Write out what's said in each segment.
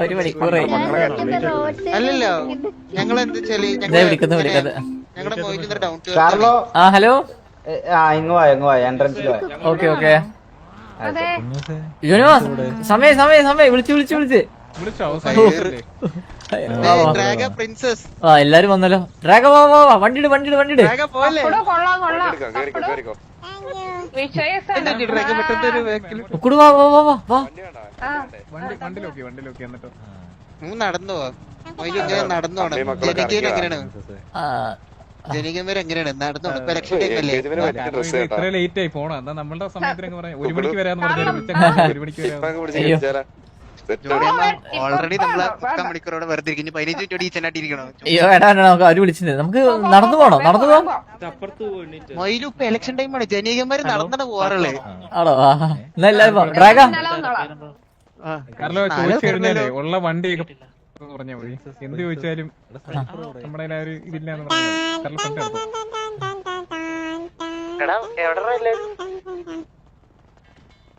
ഒരു മണിക്കൂറായി അല്ലല്ലോ ഞങ്ങൾ എന്താ വെച്ചാൽ ദേ വിളിക്കുന്നു വിളിക്കുന്നത് ഞങ്ങളുടെ മൊയിലിന്ന് ഡൗൺ കാർലോ ആ ഹലോ? ആ ഇങ്ങ് വാ ഇങ്ങ് വാ എൻട്രൻസിൽ വാ. Okay okay. യൂണിവേഴ്സ് സമയം സമയം സമയം. വിളിച്ചു വിളിച്ചു വിളിച്ച്. ആ എല്ലാരും വന്നല്ലോ. ഡ്രാഗ വാ വാ വാ. പെട്ടെന്ന് ഒരു ബാക്കിൽ ഉക്കുട് വാ വാ വാ വാ. വാ നടന്നു? നടന്നു? എങ്ങനെയാണ്? എങ്ങനെയാണ്? നടന്നു? ഇലക്ഷൻ ലേറ്റ് ആയി പോണം? എന്നാ നമ്മളുടെ സമയത്തിനൊക്കെ പറയാം ഒരു മണിക്ക് വരാന്ന് പറഞ്ഞു ഒരു മണിക്ക് വരാം ഓൾറെഡി നമ്മൾ മുക്കാൽ മണിക്കൂറോടെ വെറുതെ ഇരിക്കും ഇനി പതിനഞ്ച് മിനിറ്റ് ഈ അയ്യോ എടാ എടാ, നമുക്ക് അവർ വിളിച്ചിട്ടുണ്ട് നമുക്ക് നടന്നു പോണോ? നടന്നു പോവാം മൊയിലും ഇപ്പൊ ഇലക്ഷൻ ടൈമാണ് ജനീകന്മാര് നടന്നു പോവാറുള്ളത് ആണോ? ആ എന്നാ എല്ലാരും. ഡ്രാഗ കാരണം ചോദിച്ചു കഴിഞ്ഞാലേ ഉള്ള വണ്ടിയൊക്കെ പറഞ്ഞാ മതി. എന്ത് ചോദിച്ചാലും നമ്മുടെ കയ്യിൽ ആ ഒരു ഇതില്ലാന്ന് പറഞ്ഞാൽ കാരണം ഫ്രണ്ട് എടുത്തു ആ താങ്ക്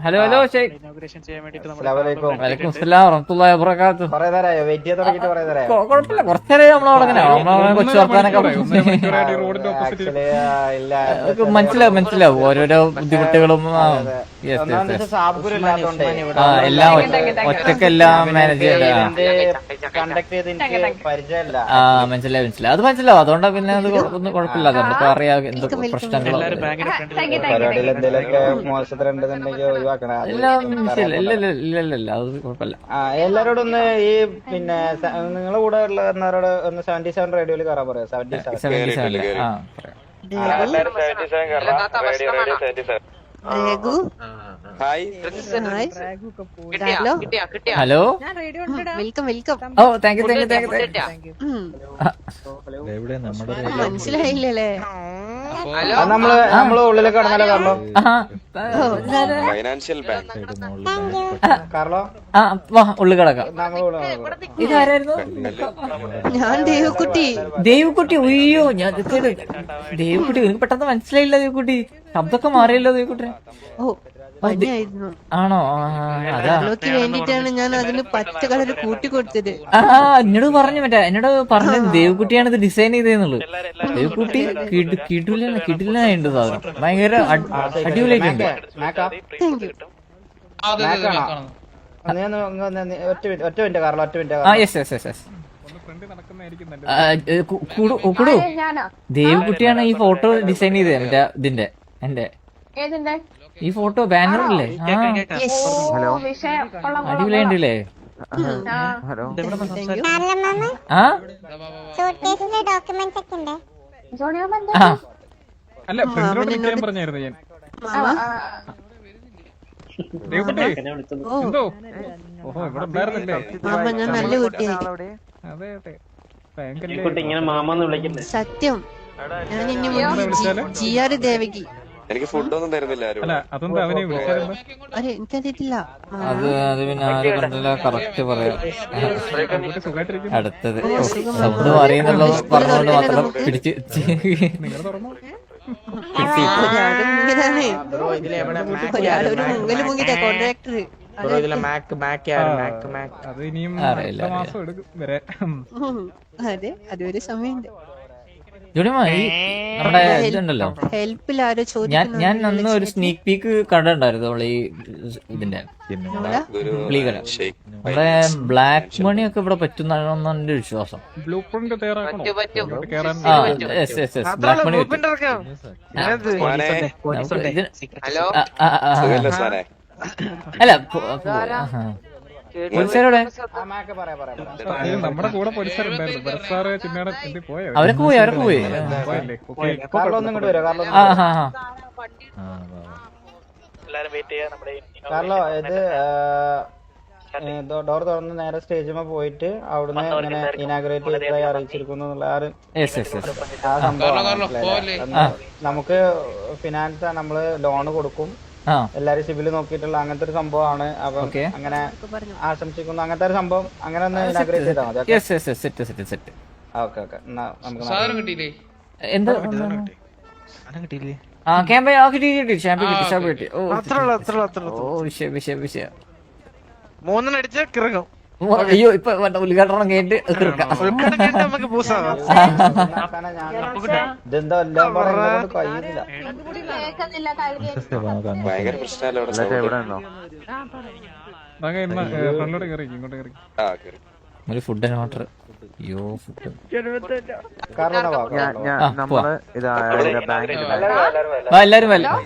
ഹലോ ഹലോ വലൈക്കും അസ്സലാം വറഹ്മത്തുള്ളാഹി വബറകാതുഹു. കൊറേ നേരമായോ വെയിറ്റ് ചെയ്യാൻ തുടങ്ങിയിട്ട് കൊറേ നേരമായോ കൊ- കുഴപ്പമില്ല കുറച്ചേരം നമ്മളവിടെ അങ്ങനെ നമ്മളവിടെ കൊച്ചു വർത്താനൊക്കെ മനസ്സിലാവും മനസ്സിലാവും. ഓരോരോ ബുദ്ധിമുട്ടുകളും ആ, എല്ലാം ഒറ്റ- ഒറ്റക്കെല്ലാം മാനേജ് ചെയ്യണ്ട കണ്ടക്ട് ചെയ്ത് എനിക്ക് പരിചയമില്ല. ആ മനസ്സിലായി മനസ്സിലായി. അത് മനസ്സിലാവും. അതുകൊണ്ടാ പിന്നെ അത് ഒന്നും കുഴപ്പമില്ല. നമുക്ക് അറിയാം എന്തൊക്കെ പ്രശ്നങ്ങളോ. പരിപാടിയിൽ എന്തെങ്കിലുമൊക്കെ മോശത്തിൽ ഉണ്ടെന്നുണ്ടെങ്കിൽ ഒഴിവാക്കണം. എല്ലാരോടും ഒന്ന് ഈ പിന്നെ നിങ്ങളെ കൂടെ ഉള്ളവരോട് ഒന്ന് സെവന്റി സെവൻ റേഡിയോയിൽ കയറാൻ പറയാം. Seventy seven hello? Welcome welcome. Oh thank you thank you thank you hello നമ്മൾ നമ്മൾ ഉള്ളിലേക്ക് കടന്നാലോ കാരണം? ഫൈനാൻഷ്യൽ ബാങ്ക് കാർലോ? ആ വാ ഉള്ളു കിടക്കാം. ഇതാരായിരുന്നു? ഞാൻ ദേവക്കുട്ടി. ദേവക്കുട്ടി ഉയ്യോ ഞാൻ ദേവക്കുട്ടി എനിക്ക് പെട്ടെന്ന് മനസ്സിലായില്ല ദേവക്കുട്ടി. ശബ്ദമൊക്കെ മാറിയല്ലോ ദേവക്കുട്ടി ഓ ആണോ? വേണ്ടിട്ടാണ് ഞാൻ അതിന് പച്ച കളർ കൂട്ടി കൊടുത്തത്. ആ എന്നോട് പറഞ്ഞു മറ്റേ എന്നോട് പറഞ്ഞു ദേവക്കുട്ടിയാണ് ഇത് ഡിസൈൻ ചെയ്തതെന്നുള്ളു ദേവക്കുട്ടി കിടു- കിടിലൻ കിടിലുണ്ട് സാധനം. ഭയങ്കര അടി- അടിപൊളിയായിട്ടുണ്ട്. മാക്കാ താങ്ക് യു ദേവക്കുട്ടിയാണ് ഈ ഫോട്ടോ ഡിസൈൻ ചെയ്തത് എന്റെ ഇതിന്റെ എന്റെ ഈ ഫോട്ടോ ബാനർ ആ. അടിപൊളിയുണ്ടല്ലേ ഹലോ. ആ അല്ല പറഞ്ഞായിരുന്നു ഞാൻ. എന്തോ ഓഹോ ഇവിടെ ഉണ്ടായിരുന്നില്ലേ? മാമ ഞാൻ നല്ല കുട്ടിയായി. അതെ അതെ. ബാങ്കല്ലേ ഇങ്ങനെ മാമാന്ന് വിളിക്കണ്ടേ സത്യം. ഞാൻ ഇനി മുതൽ ജി ആർ ദേവകി. എനിക്ക് ഫുഡൊന്നും തരുന്നില്ല ആരും. അല്ല അതൊന്നും അവനെ വിളിച്ചായിരുന്നു? അരെ എനിക്കറിയത്തില്ല. മാമ അത് അത് പിന്നെ ആര് കണ്ടില്ല കറക്റ്റ് പറയാം. സുഖമായിട്ടിരിക്കും അടുത്തത് പറയുന്നുള്ളത് അറിയുന്നുള്ളത് പറഞ്ഞുകൊണ്ട് മാത്രം പിടിച്ച് അത് ഇനിയും മാസം എടുക്കും വരെ. അതെ അതൊരു സമയമുണ്ട്. ഈ നമ്മുടെ ഇതുണ്ടല്ലോ ഹെൽപ്പിൽ ആരോ ഞാൻ അന്ന് ഒരു സ്നീക്ക് പീക്ക് കണ്ടിട്ടുണ്ടായിരുന്നു നമ്മളെ ഈ ഇതിന്റെ നമ്മുടെ ബ്ലാക്ക് മണി ഒക്കെ ഇവിടെ പറ്റുന്നാണെന്ന് എന്റെ വിശ്വാസം. ബ്ലൂ പ്രിന്റ് ബ്ലാക്ക് മണി പറ്റും. അല്ല നമ്മുടെ കൂടെ അവരൊക്കെ പോയി അവരൊക്കെ പോയി. കാർലോ ഇത് ഡോർ തുറന്ന് നേരെ സ്റ്റേജിൽ പോയിട്ട് അവിടുന്ന് ഇങ്ങനെ ഇനാഗ്രേറ്റ് ചെയ്തതായി അറിയിച്ചിരിക്കുന്നു നമുക്ക് ഫിനാൻസ് നമ്മൾ ലോണ് കൊടുക്കും. എല്ലാരും സിവിൽ നോക്കിയിട്ടുള്ള അങ്ങനത്തെ ഒരു സംഭവമാണ്. അപ്പം Okay. അങ്ങനെ ആശംസിക്കുന്നു. അങ്ങനത്തെ ഒരു സംഭവം അങ്ങനെ ഒന്ന് ഇനാഗ്രേറ്റ് ചെയ്താൽ മതി. Yes yes yes set set set okay okay. എന്നാ നമുക്ക് നടക്കാം. എന്താ ആ ക്യാമ്പ് ആ കിട്ടി കിട്ടി ചാമ്പ്യൻ കിട്ടി ചാമ്പ്യൻ കിട്ടി. ഓ ഓ വിഷയം വിഷയം വിഷയം. മൂന്നെണ്ണം അടിച്ച കിറങ്ങും. അയ്യോ ഇപ്പൊ വേണ്ട ഉദ്ഘാടനം കേട്ട് തീർക്കാം. നമുക്ക് പൂസാവാം. അവസാനം ഞാൻ- ഇതെന്താ എല്ലാം പറയുന്നത് കഴിയുന്നില്ല. കേൾക്കുന്നില്ല കാര്യം ഭയങ്കര പ്രശ്നമല്ല ഫ്രണ്ടിലോട്ട് കയറി ഇങ്ങോട്ട് കയറി ആ കേറി. ഒരു ഫുഡ് ആൻഡ് വാട്ടർ അയ്യോ ഫുഡ് എല്ലാരും വല്ല വാ.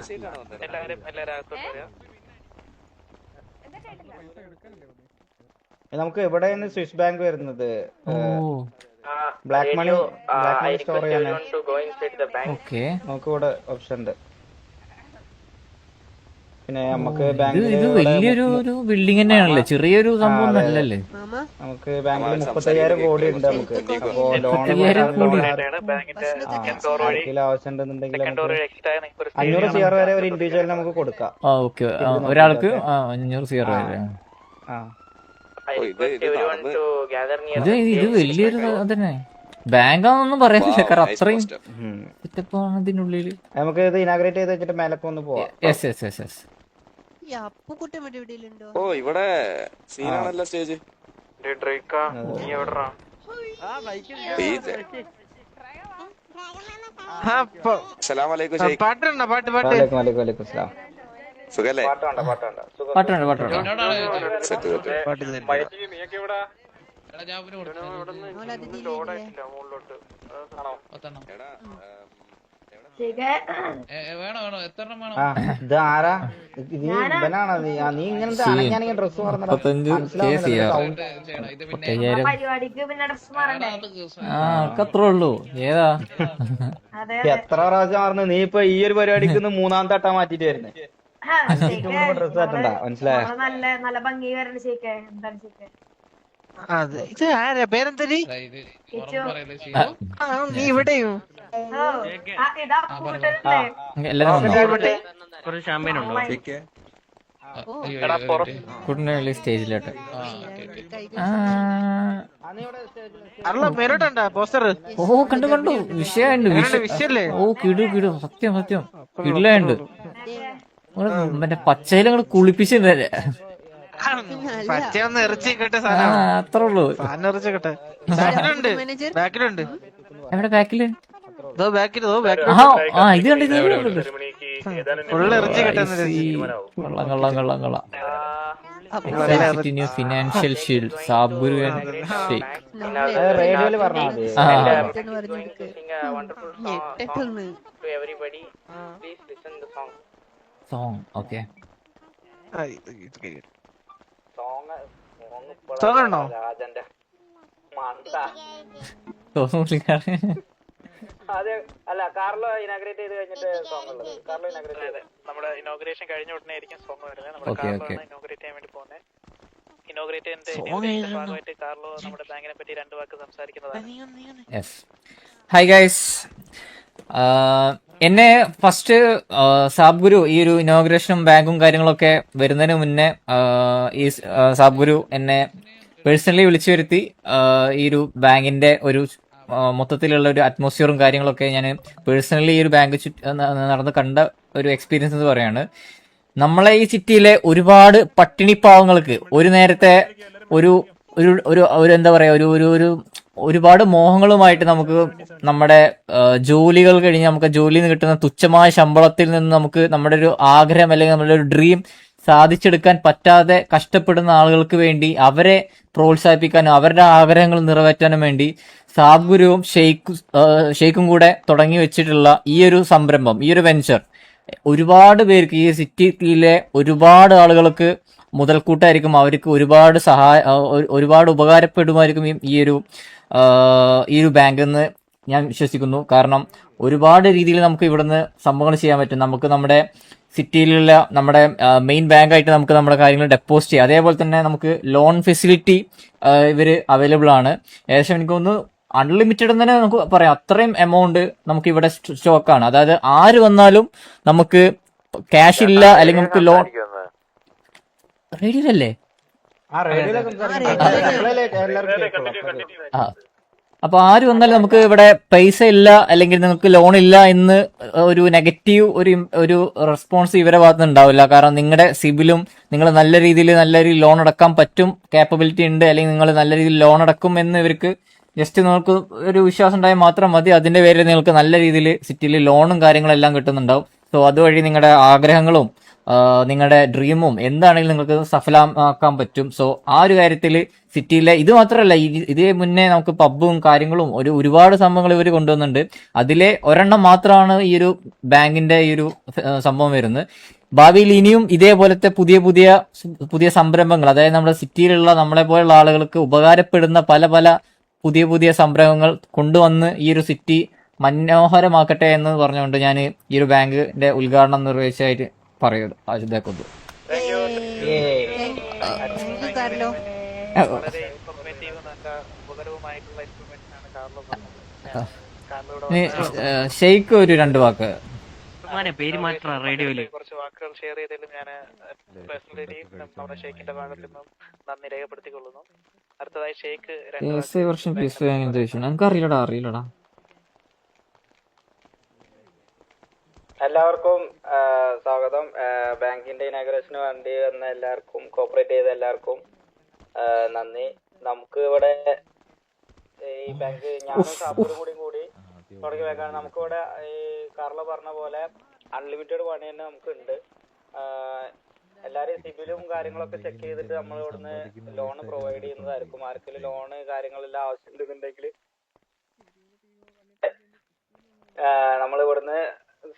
നമുക്ക് എവിടെയാണ് സ്വിസ് ബാങ്ക് വരുന്നത്? ഓ. Black money black money store ചെയ്യാൻ ഓക്കെ നമുക്ക് ഇവിടെ ഓപ്ഷൻ ഉണ്ട് പിന്നെ നമുക്ക് ഇത് ബാങ്കിൽ ഇത് വലിയൊരു ഒരു ബിൽഡിംഗ് തന്നെയാണല്ലേ? ചെറിയൊരു സംഭവം അല്ലല്ലേ മാമ? നമുക്ക് ബാങ്കിൽ മുപ്പത്തയ്യായിരം കോടി ഉണ്ട് നമുക്ക്. അപ്പോ ലോൺ ആവശ്യമുണ്ടെന്നുണ്ടെങ്കിൽ അഞ്ഞൂറ് സിആർ വരെ ഒരു ഇൻഡിവിജ്വൽ നമുക്ക് കൊടുക്കാം. ഒരാൾക്ക് അഞ്ഞൂറ് സിയർ വരെ. ആ. ഇത് ഇത് വലിയൊരു അതന്നെ. ബാങ്കാന്നൊന്നും പറയുന്നില്ല കാരണം അത്രയും. സെറ്റപ്പാണ് ഇതിനുള്ളിൽ. നമുക്ക് ഇത് ഇനാഗ്രേറ്റ് ചെയ്ത് വെച്ചിട്ട് മേലക്ക് ഒന്ന് പോവാം. യെസ് യെസ് യെസ് യെസ് ഓ ഇവിടെ സീനാണല്ലോ സ്റ്റേജ്. പാട്ടുണ്ടോ പാട്ട് പാട്ട്. സുഖല്ലേ? പാട്ടുണ്ട് പാട്ടുണ്ട്. പാട്ടുണ്ട് പാട്ടുണ്ട് ഇത് ആരാ? ഇത് ഇവനാണോ നീ? നീ ഇങ്ങനത്തെ ഡ്രസ് അത്രേ ഉള്ളൂ. ഏതാ? അതെ എത്ര പ്രാവശ്യം പറഞ്ഞു നീ ഇപ്പൊ ഈ ഒരു പരിപാടിക്ക് മൂന്നാം മൂന്നാമത്തെ തട്ടാ മാറ്റിട്ട് വരുന്നത് നല്ല നല്ല ഭംഗി വരണ ശരിക്കേ. എന്താണ് ശരിക്കേ? അതെ ഇത് ആരാ? പേരെന്തരി കിച്ചു. ആ നീ ഇവിടെയോ? സ്റ്റേജിലോട്ട്. അല്ല പോസ്റ്റർ? ഓ കണ്ടു കണ്ടു. വിഷയമുണ്ട് വിഷയം. വിഷയല്ലേ ഓ കിടു കിടു. സത്യം സത്യം. കിടിലുണ്ട് മറ്റേ പച്ചയിലും കൂടെ കുളിപ്പിച്ചിട്ടുണ്ട് പച്ചയൊന്ന് ഇറച്ചി കിട്ടെ സാധനം. അത്രേ ഉള്ളൂ. സാധനം ഇറച്ചി കിട്ടെ ബാക്കിലുണ്ട്. എവിടെ ബാക്കിൽ? ആ ഇത് കണ്ടു ഇത് കണ്ടു ഫുള്ള് ഇറച്ചി കിട്ടുന്ന കൊള്ളാം കൊള്ളാം കൊള്ളാം സാബുരു ഷെയ്ഖ് സോങ് ഓക്കെ സോങ് ഉണ്ടോ അതെ അല്ല കാർലോ ഇനാഗ്രേറ്റ് ചെയ്ത് കഴിഞ്ഞിട്ട് സോങ് ഉള്ളത്. കാർലോ ഇനാഗ്രേറ്റ് ചെയ്ത്. നമ്മുടെ ഇനോഗ്രേഷൻ കഴിഞ്ഞ ഉടനെ ആയിരിക്കും സോങ് വരുന്നത്. നമ്മുടെ കാർലോ. ഇനോഗ്രേറ്റ് ചെയ്യാൻ വേണ്ടി പോകുന്നത്. ഇനോഗ്രേറ്റ് ഭാഗമായിട്ട് കാർലോ നമ്മുടെ ബാങ്കിനെ പറ്റി രണ്ട് വാക്ക് സംസാരിക്കുന്നതാണ്. യെസ് ഹായ് ഗൈസ് എന്നെ ഫസ്റ്റ് സാബ് ഗുരു ഈ ഒരു ഇനോഗ്രേഷനും ബാങ്കും കാര്യങ്ങളൊക്കെ വരുന്നതിന് മുന്നേ ഈ സാബ് ഗുരു എന്നെ പേഴ്സണലി വിളിച്ചു വരുത്തി ഈ ഒരു ബാങ്കിന്റെ ഒരു മൊത്തത്തിലുള്ള ഒരു അറ്റ്മോസ്ഫിയറും കാര്യങ്ങളൊക്കെ ഞാൻ പേഴ്സണലി ഈ ഒരു ബാങ്ക് നടന്ന് കണ്ട ഒരു എക്സ്പീരിയൻസ് എന്ന് പറയാണ്. നമ്മളെ ഈ സിറ്റിയിലെ ഒരുപാട് പട്ടിണി പാവങ്ങൾക്ക് ഒരു നേരത്തെ ഒരു ഒരു ഒരു ഒരു എന്താ പറയാ ഒരു ഒരു ഒരു ഒരുപാട് മോഹങ്ങളുമായിട്ട് നമുക്ക് നമ്മുടെ ജോലികൾ കഴിഞ്ഞ് നമുക്ക് ജോലിയിൽ നിന്ന് കിട്ടുന്ന തുച്ഛമായ ശമ്പളത്തിൽ നിന്ന് നമുക്ക് നമ്മുടെ ഒരു ആഗ്രഹം അല്ലെങ്കിൽ നമ്മുടെ ഒരു ഡ്രീം സാധിച്ചെടുക്കാൻ പറ്റാതെ കഷ്ടപ്പെടുന്ന ആളുകൾക്ക് വേണ്ടി അവരെ പ്രോത്സാഹിപ്പിക്കാനും അവരുടെ ആഗ്രഹങ്ങൾ നിറവേറ്റാനും വേണ്ടി സാബ് ഗുരുവും ഷെയ്ഖ് ഷെയ്ഖും കൂടെ തുടങ്ങി വെച്ചിട്ടുള്ള ഈ ഒരു സംരംഭം ഈ ഒരു വെഞ്ചർ ഒരുപാട് പേർക്ക് ഈ സിറ്റിയിലെ ഒരുപാട് ആളുകൾക്ക് മുതൽക്കൂട്ടായിരിക്കും അവർക്ക് ഒരുപാട് സഹായ ഒരുപാട് ഉപകാരപ്പെടുമായിരിക്കും ഈ- ഒരു ഈ ഒരു ബാങ്കിൽ നിന്ന് ഞാൻ വിശ്വസിക്കുന്നു. കാരണം ഒരുപാട് രീതിയിൽ നമുക്ക് ഇവിടുന്ന് സംഭവങ്ങൾ ചെയ്യാൻ പറ്റും. നമുക്ക് നമ്മുടെ സിറ്റിയിലുള്ള നമ്മുടെ മെയിൻ ബാങ്ക് ആയിട്ട് നമുക്ക് നമ്മുടെ കാര്യങ്ങൾ ഡെപ്പോസിറ്റ് ചെയ്യാം. അതേപോലെ തന്നെ നമുക്ക് ലോൺ ഫെസിലിറ്റി ഇവർ അവൈലബിൾ ആണ്. ഏകദേശം എനിക്ക് തോന്നുന്നു അൺലിമിറ്റഡ് എന്ന് തന്നെ നമുക്ക് പറയാം. അത്രയും എമൗണ്ട് നമുക്ക് ഇവിടെ സ്റ്റോക്കാണ് അതായത് ആര് വന്നാലും നമുക്ക് ക്യാഷ് ഇല്ല അല്ലെങ്കിൽ നമുക്ക് ലോൺ റേഡിയോയിലല്ലേ ആ റേഡിയോയിലെ സംസാരിക്കുന്നത് എല്ലാവർക്കും കേൾക്കുള്ളൂ. ആ അപ്പൊ ആര് വന്നാലും നമുക്ക് ഇവിടെ പൈസ ഇല്ല അല്ലെങ്കിൽ നിങ്ങൾക്ക് ലോൺ ഇല്ല എന്ന് ഒരു നെഗറ്റീവ് ഒരു ഒരു റെസ്പോൺസ് ഇവരെ ഭാഗത്ത് ഉണ്ടാവില്ല. കാരണം നിങ്ങളുടെ സിബിലും നിങ്ങൾ നല്ല രീതിയിൽ നല്ല രീതിയിൽ ലോൺ അടക്കാൻ പറ്റും കാപ്പബിലിറ്റി ഉണ്ട് അല്ലെങ്കിൽ നിങ്ങൾ നല്ല രീതിയിൽ ലോൺ അടക്കും എന്ന് ഇവർക്ക് ജസ്റ്റ് നിങ്ങൾക്ക് ഒരു വിശ്വാസം ഉണ്ടായാൽ മാത്രം മതി. അതിന്റെ പേരിൽ നിങ്ങൾക്ക് നല്ല രീതിയിൽ സിറ്റിയിൽ ലോണും കാര്യങ്ങളെല്ലാം കിട്ടുന്നുണ്ടാവും. സോ അതുവഴി നിങ്ങളുടെ ആഗ്രഹങ്ങളും നിങ്ങളുടെ ഡ്രീമും എന്താണെങ്കിലും നിങ്ങൾക്ക് സഫലമാക്കാൻ പറ്റും. സോ ആ ഒരു കാര്യത്തിൽ സിറ്റിയിലെ ഇത് മാത്രമല്ല ഇത് മുന്നേ നമുക്ക് പബ്ബും കാര്യങ്ങളും ഒരു ഒരുപാട് സംഭവങ്ങൾ ഇവർ കൊണ്ടുവന്നുണ്ട് അതിലെ ഒരെണ്ണം മാത്രമാണ് ഈ ഒരു ബാങ്കിന്റെ ഈ ഒരു സംഭവം വരുന്നത്. ഭാവിയിൽ ഇനിയും ഇതേപോലത്തെ പുതിയ പുതിയ പുതിയ സംരംഭങ്ങൾ അതായത് നമ്മുടെ സിറ്റിയിലുള്ള നമ്മളെ പോലുള്ള ആളുകൾക്ക് ഉപകാരപ്പെടുന്ന പല പല പുതിയ പുതിയ സംരംഭങ്ങൾ കൊണ്ടുവന്ന് ഈ ഒരു സിറ്റി മനോഹരമാക്കട്ടെ എന്ന് പറഞ്ഞുകൊണ്ട് ഞാൻ ഈ ഒരു ബാങ്കിന്റെ ഉദ്ഘാടനം നിർവഹിച്ചതായിട്ട് പറഞ്ഞത് കാർലോയുടെ ഷെയ്ക്ക് ഒരു രണ്ട് വാക്ക്. പേര് മാറ്റാ റേഡിയോയിൽ. കുറച്ച് വാക്കുകൾ ഷെയർ ചെയ്തതിലും ഞാൻ പേഴ്സണലി നമ്മുടെ ഷെയ്ക്കിന്റെ ഭാഗത്തു നിന്നും നന്ദി രേഖപ്പെടുത്തിക്കൊള്ളുന്നു അടുത്തതായി ഷെയ്ക്ക് വർഷം എനിക്ക് അറിയില്ലടാ അറിയില്ലടാ. എല്ലാവർക്കും സ്വാഗതം. ബാങ്കിന്റെ ഇനാഗ്രേഷന് വേണ്ടി വന്ന എല്ലാവർക്കും കോപ്പറേറ്റ് ചെയ്ത എല്ലാവർക്കും നന്ദി. നമുക്ക് ഇവിടെ ഈ ബാങ്ക് ഞാനും ഷാപ്പൂരും കൂടി കൂടി തുടങ്ങി വെക്കാൻ നമുക്ക് ഇവിടെ ഈ കാർലോ പറഞ്ഞ പോലെ അൺലിമിറ്റഡ് പണി തന്നെ നമുക്ക് ഉണ്ട് എല്ലാരും സിബിലും കാര്യങ്ങളൊക്കെ ചെക്ക് ചെയ്തിട്ട് നമ്മൾ ഇവിടുന്ന് ലോൺ പ്രൊവൈഡ് ചെയ്യുന്നതായിരിക്കും. ആർക്കെങ്കിലും ലോണ് കാര്യങ്ങളെല്ലാം ആവശ്യമുണ്ടെന്നുണ്ടെങ്കിൽ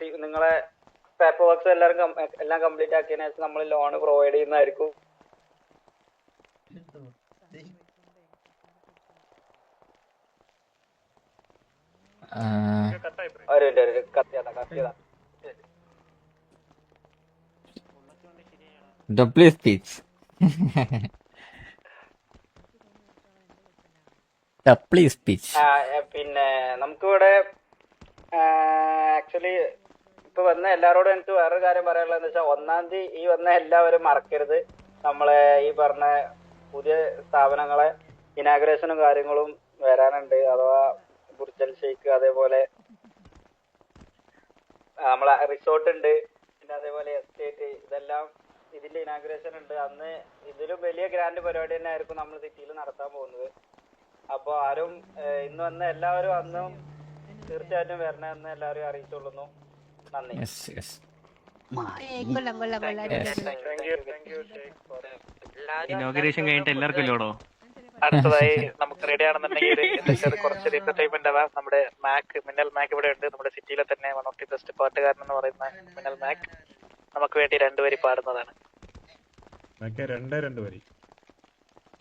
നിങ്ങളെ പേപ്പർ വർക്ക്സ് എല്ലാവരും എല്ലാം കംപ്ലീറ്റ് ആക്കിയതിനു ശേഷം നമ്മൾ ലോൺ പ്രൊവൈഡ് ചെയ്യുന്നതായിരിക്കും. ഒരു മിനിറ്റ് ഒരു കത്തിയതാ കത്തിയതാ ഡബ്ല്യു സ്പീച്ച് ഡബ്ല്യു സ്പീച്ച് പിന്നെ നമുക്കിവിടെ ആക്ച്വലി ഇപ്പൊ വന്ന എല്ലാരോടും എനിക്ക് വേറൊരു കാര്യം പറയാനുള്ളത് വെച്ചാൽ ഒന്നാം തീയതി ഈ വന്ന എല്ലാവരും മറക്കരുത്. നമ്മളെ ഈ പറഞ്ഞ പുതിയ സ്ഥാപനങ്ങളെ ഇനാഗ്രേഷനും കാര്യങ്ങളും വരാനുണ്ട്. അഥവാ ബുർജൽ ഷെയ്ക്ക് അതേപോലെ നമ്മളെ റിസോർട്ട് ഉണ്ട്. പിന്നെ അതേപോലെ എസ്റ്റേറ്റ് ഇതെല്ലാം ഇതിന്റെ ഇനാഗ്രേഷൻ ഉണ്ട്. അന്ന് ഇതിലും വലിയ ഗ്രാൻഡ് പരിപാടി തന്നെ ആയിരിക്കും നമ്മൾ സിറ്റിയിൽ നടത്താൻ പോകുന്നത്. അപ്പോൾ ആരും ഇന്ന് വന്ന എല്ലാവരും അന്നും തീർച്ചയായിട്ടും വരണമെന്ന് എല്ലാവരും അറിയിച്ചുകൊള്ളുന്നു. യെസ് യെസ് കൊള്ളാം കൊള്ളാം കൊള്ളാം ഇനോഗ്രേഷൻ കഴിഞ്ഞിട്ട് എല്ലാവർക്കും ഇല്ലോടോ? അടുത്തതായി നമുക്ക് റെഡി ആണെന്നുണ്ടെങ്കിൽ കുറച്ച് എന്റർടൈൻമെന്റ് ആവാം നമ്മുടെ മാക് മിന്നൽ മാക് ഇവിടെ ഉണ്ട്. നമ്മുടെ സിറ്റിയിലെ തന്നെ വൺ ഓഫ് ദി ബെസ്റ്റ് പാട്ടുകാരൻ എന്ന് പറയുന്ന മിന്നൽ മാക് നമുക്ക് വേണ്ടി രണ്ടുപേരി പാടുന്നതാണ്. രണ്ടേ രണ്ട് വരി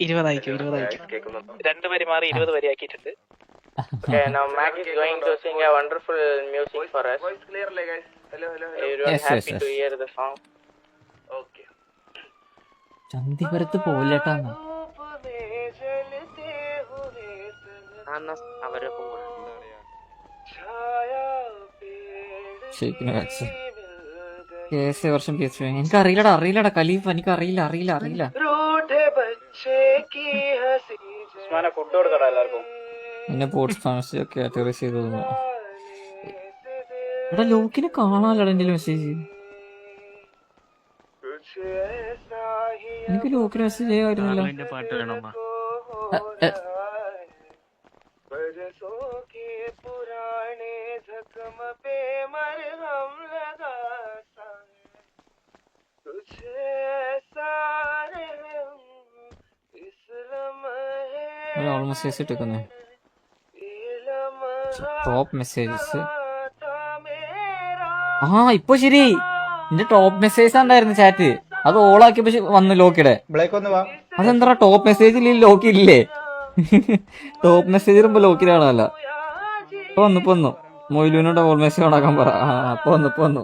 ഇരുപതായിക്കോ ഇരുപതായിക്കോ? രണ്ട് വരി മാറി ഇരുപത് വരി ആക്കിയിട്ടുണ്ട്. Okay, now Mac is going to sing a wonderful music for us. Voice clearly, guys. Hello, hello, hello. Everyone Yes, yes, happy yes. to hear the song. Okay. ചന്തിപുരത്ത് പോലെട്ടാ വർഷം പി എസ് എനിക്ക് അറിയില്ലടാ അറിയില്ലടാ കലീഫ് എനിക്ക് അറിയില്ല അറിയില്ല അറിയില്ല ഫുഡ് കൊടുക്കടാ എല്ലാവർക്കും പിന്നെ post fancy ഒക്കെ കാറ്റഗറൈസ് ചെയ്തു എടാ ലോക്കിനെ കാണാലടാ എന്റെ മെസ്സേജ് എനിക്ക് ലോക്കിന് മെസ്സേജ് ചെയ്യാറില്ല ഓൾമോസ്റ്റ് ഇട്ടേക്കുന്നു ടോപ്പ് മെസ്സേജസ് ആ ഇപ്പൊ ശരി. എന്റെ ടോപ്പ് മെസ്സേജ് ഉണ്ടായിരുന്നു ചാറ്റ് അത് ഓൾ ആക്കിയപ്പോ വന്നു ലോക്കിയുടെ വാ. അതെന്താ ടോപ്പ് മെസ്സേജിൽ ലോക്കില്ലേ ഇല്ലേ? ടോപ്പ് മെസ്സേജ് ഇടുമ്പോ ലോക്കിലാണല്ലോ ഇപ്പൊ വന്നു ഇപ്പൊ വന്നു. മൊയിലുവിനോട് ഓൾ മെസ്സേജ് ഉണ്ടാക്കാൻ പറ. ആ ഇപ്പൊ വന്നു ഇപ്പൊ വന്നു.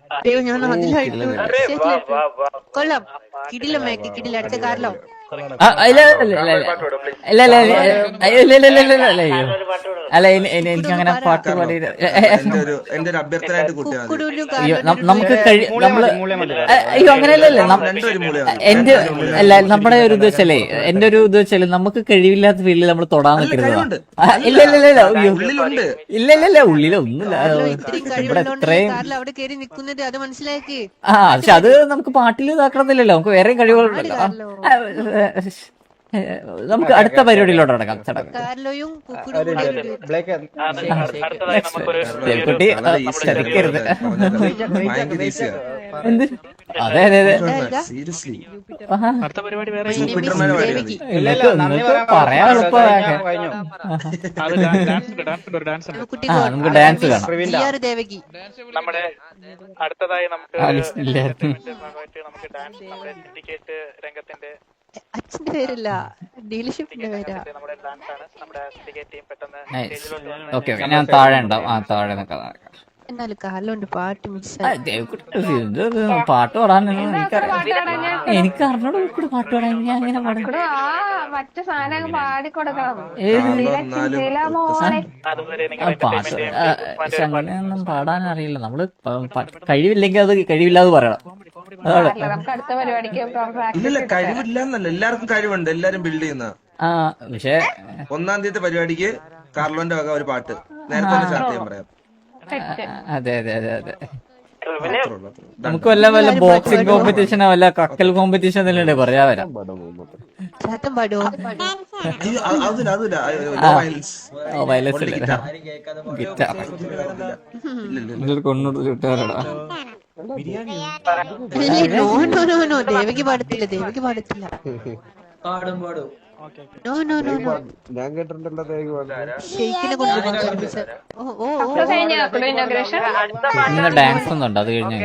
അങ്ങനെ പാട്ട് നമുക്ക് അയ്യോ അങ്ങനെയല്ലല്ലേ എന്റെ അല്ല നമ്മുടെ ഒരു ഉദ്ദേശല്ലേ എന്റെ ഒരു ഇത് നമുക്ക് കഴിവില്ലാത്ത ഫീൽഡിൽ നമ്മൾ തൊടാൻ നിൽക്കരുത് ഇല്ലല്ലോ ഇല്ലല്ലോ ഇല്ല ഇല്ല ഉള്ളിലൊന്നുമില്ല ഇവിടെ ഇത്രയും പാട്ട് അത് മനസ്സിലാക്കി. ആ പക്ഷെ അത് നമുക്ക് പാട്ടിൽ ഇതാക്കണമെന്നില്ലല്ലോ നമുക്ക് വേറെയും കഴിവുകളുണ്ടല്ലോ. നമുക്ക് അടുത്ത പരിപാടിയിലോട്ട് നടക്കാം. കുട്ടി ചതിക്കരുത് എന്ത്? അതെ അതെ അതെ. പറയാൻ എളുപ്പമാണ് നമുക്ക് ഡാൻസ് നമ്മുടെ അടുത്തതായി നമുക്ക് നമുക്ക് ഡാൻസ് രംഗത്തിന്റെ അച്ഛന്റെ പേരില്ല ഡീലർഷിപ്പിന്റെ പേരാ. ഓക്കെ ഞാൻ താഴെ ഉണ്ടാവും. ആ താഴെ നിൽക്കാം. എന്നാലും പാട്ട് പാട്ട് പാടാനൊന്നും എനിക്ക് അറിഞ്ഞോട് കൂടെ പാട്ട് പാടാൻ ഞാൻ പാടും? മറ്റു സാധനം പാടിക്കൊടുക്കണം. പക്ഷെ അങ്ങനെയൊന്നും പാടാൻ അറിയില്ല. നമ്മൾ കഴിവില്ലെങ്കിൽ അത് കഴിവില്ലാതെ പറയണം. അടുത്ത പരിപാടിക്ക് കഴിവില്ല എന്നല്ല എല്ലാവർക്കും കഴിവുണ്ട് എല്ലാരും ബിൽഡ് ചെയ്യുന്ന. ആ പക്ഷേ ഒന്നാം തീയതി പരിപാടിക്ക് കാർലോന്റെ വക ഒരു പാട്ട്. നേരത്തെ തന്നെ സ്റ്റാർട്ട് ചെയ്യാൻ പറയാം. അതെ അതെ അതെ അതെ. നമുക്ക് വല്ല വല്ല ബോക്സിംഗ് കോമ്പറ്റീഷനോ വല്ല കക്കൽ കോമ്പറ്റീഷൻ എന്തെങ്കിലും പറയാ വരാം. വയലൻസ് നോ കൊണ്ടു നോ ദേവകി പാടത്തില്ല ദേവകി പാടത്തില്ല. പാടും പാടും. ഞാൻ കേട്ടിട്ടുണ്ടല്ലോ ഡാൻസ് ഒന്നുണ്ടോ അത് കഴിഞ്ഞ.